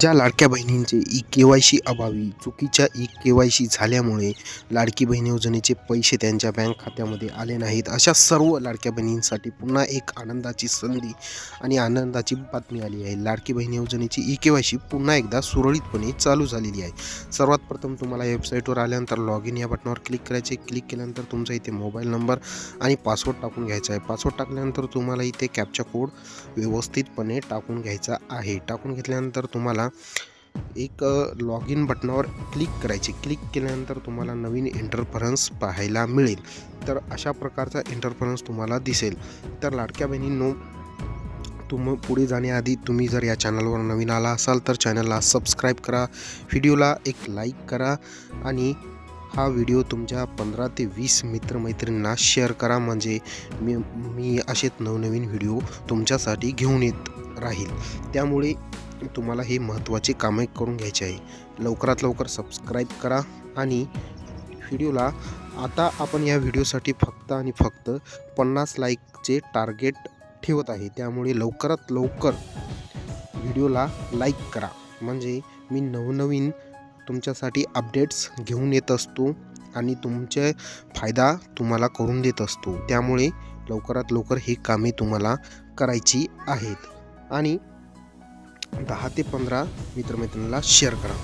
ज्या लाडक्या बहिणींचे ई के वाय सी अभावी चुकीच्या ई के वाय सी झाल्यामुळे लाडकी बहीण योजनेचे पैसे त्यांच्या बँक खात्यामध्ये आले नाहीत. अशा सर्व लाडक्या बहिणींसाठी पुन्हा एक आनंदाची संधी आणि आनंदाची बातमी आली आहे. लाडकी बहीण योजनेची ई के वाय सी पुन्हा एकदा सुरळीतपणे चालू झालेली आहे. सर्वात प्रथम तुम्हाला वेबसाईटवर आल्यानंतर लॉग इन या बटनावर क्लिक करायचे. क्लिक केल्यानंतर तुमचा इथे मोबाईल नंबर आणि पासवर्ड टाकून घ्यायचा आहे. पासवर्ड टाकल्यानंतर तुम्हाला इथे कॅपचा कोड व्यवस्थितपणे टाकून घ्यायचा आहे. टाकून घेतल्यानंतर तुम्हाला एक लॉग इन बटनावर क्लिक करायचे. क्लिक केल्यानंतर तुम्हाला नवीन इंटरफरन्स पाहायला मिळेल. तर अशा प्रकारचा इंटरफरन्स तुम्हाला दिसेल. तर लाडक्या बहिणींनो तुम पुढे जाण्याआधी तुम्ही जर या चॅनलवर नवीन आला असाल तर चॅनलला सबस्क्राईब करा. व्हिडिओला एक लाईक करा आणि हा व्हिडिओ तुमच्या पंधरा ते वीस मित्रमैत्रिणींना शेअर करा. म्हणजे मी मी असेच नवनवीन व्हिडिओ तुमच्यासाठी घेऊन येत राहील. त्यामुळे तुम्हाला ही महत्त्वाची कामे करून घ्यायची आहे. लवकरात लवकर सबस्क्राईब करा आणि व्हिडिओला आता आपण या व्हिडिओसाठी फक्त आणि फक्त पन्नास लाईकचे टार्गेट ठेवत आहे. त्यामुळे लवकरात लवकर व्हिडिओला लाईक करा. म्हणजे मी नवनवीन तुमच्यासाठी अपडेट्स घेऊन येत असतो आणि तुमचे फायदा तुम्हाला करून देत असतो. त्यामुळे लवकरात लवकर ही कामे तुम्हाला करायची आहेत. आणि दहा ते पंधरा मित्रमैत्रिणीला शेअर करा.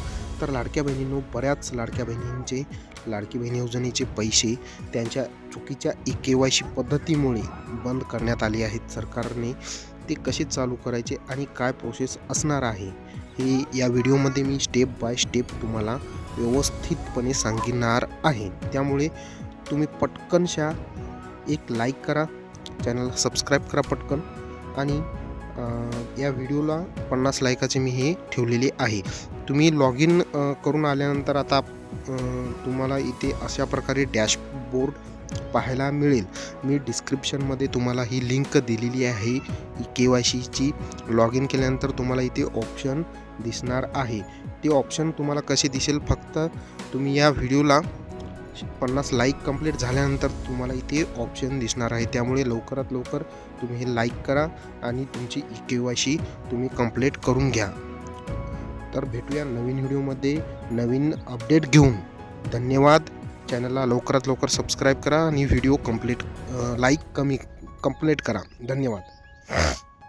तर लाडक्या बहिणींनो बऱ्याच लाडक्या बहिणींचे लाडकी बहीण योजनेचे पैसे त्यांच्या चुकीच्या ई के वाय सी पद्धतीमुळे बंद करण्यात आले आहेत. सरकारने ते कसे चालू करायचे आणि काय प्रोसेस असणार आहे हे या व्हिडिओमध्ये मी स्टेप बाय स्टेप तुम्हाला व्यवस्थितपणे सांगणार आहे. त्यामुळे तुम्ही पटकनशा एक लाईक करा चॅनलला सबस्क्राईब करा पटकन आणि या व्हिडिओला पन्नास लायकाचे मी हे ठेवलेले आहे. तुम्ही लॉग इन करून आल्यानंतर आता तुम्हाला इथे अशा प्रकारे डॅशबोर्ड पाहायला मिळेल. मी डिस्क्रिप्शनमध्ये तुम्हाला ही लिंक दिलेली आहे. के वाय सीची लॉग इन केल्यानंतर तुम्हाला इथे ऑप्शन दिसणार आहे. ते ऑप्शन तुम्हाला कसे दिसेल फक्त तुम्ही या व्हिडिओला पन्नास लाईक कंप्लीट झाल्यानंतर तुम्हाला इथे ऑप्शन दिसणार आहे. त्यामुळे लवकरात लवकर तुम्ही हे लाईक करा आणि तुमची ई के वाय सी तुम्ही कंप्लीट करून घ्या. तर भेटूया नवीन व्हिडिओमध्ये नवीन अपडेट घेऊन. धन्यवाद. चॅनलला लवकरात लवकर सबस्क्राईब करा आणि व्हिडिओ कंप्लीट लाईक कमी कंप्लीट करा. धन्यवाद.